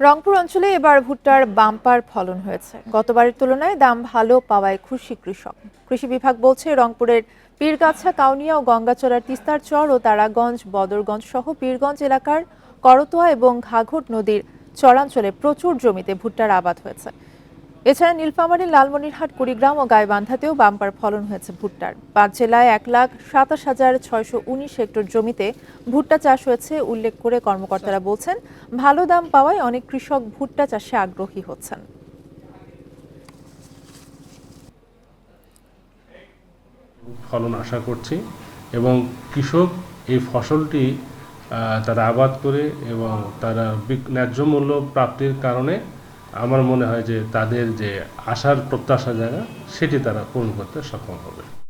রংপুর অঞ্চলে এবার ভুট্টার বাম্পার ফলন হয়েছে। গতবারের তুলনায় দাম ভালো পাওয়ায় খুশি কৃষক। কৃষি বিভাগ বলছে, রংপুরের পীরগাছা, কাউনিয়া ও গঙ্গাচড়ার তিস্তার চর ও তারাগঞ্জ, বদরগঞ্জ সহ পীরগঞ্জ এলাকার করতোয়া এবং ঘাঘট নদীর চরাঞ্চলে প্রচুর জমিতে ভুট্টার আবাদ হয়েছে। এছাড়া নীলফামারী লালমনিরহাট, কুড়িগ্রাম ও গাইবান্ধাতেও বাম্পার ফলন হয়েছে ভুট্টার। পাঁচ জেলায় এক লাখ সাতাশ হাজার ছয়শো উনিশ হেক্টর জমিতে ভুট্টা চাষ হয়েছে, উল্লেখ করে কর্মকর্তারা বলছেন, ভালো দাম পাওয়ায় অনেক কৃষক ভুট্টা চাষে আগ্রহী হচ্ছেন। ফলন আশা করছি এবং কৃষক এই ফসলটি তারা আবাদ করে এবং তারা ন্যায্য মূল্য প্রাপ্তির কারণে আমার মনে হয় যে তাদের যে আশার প্রত্যাশা জায়গা, সেটি তারা পূরণ করতে সক্ষম হবে।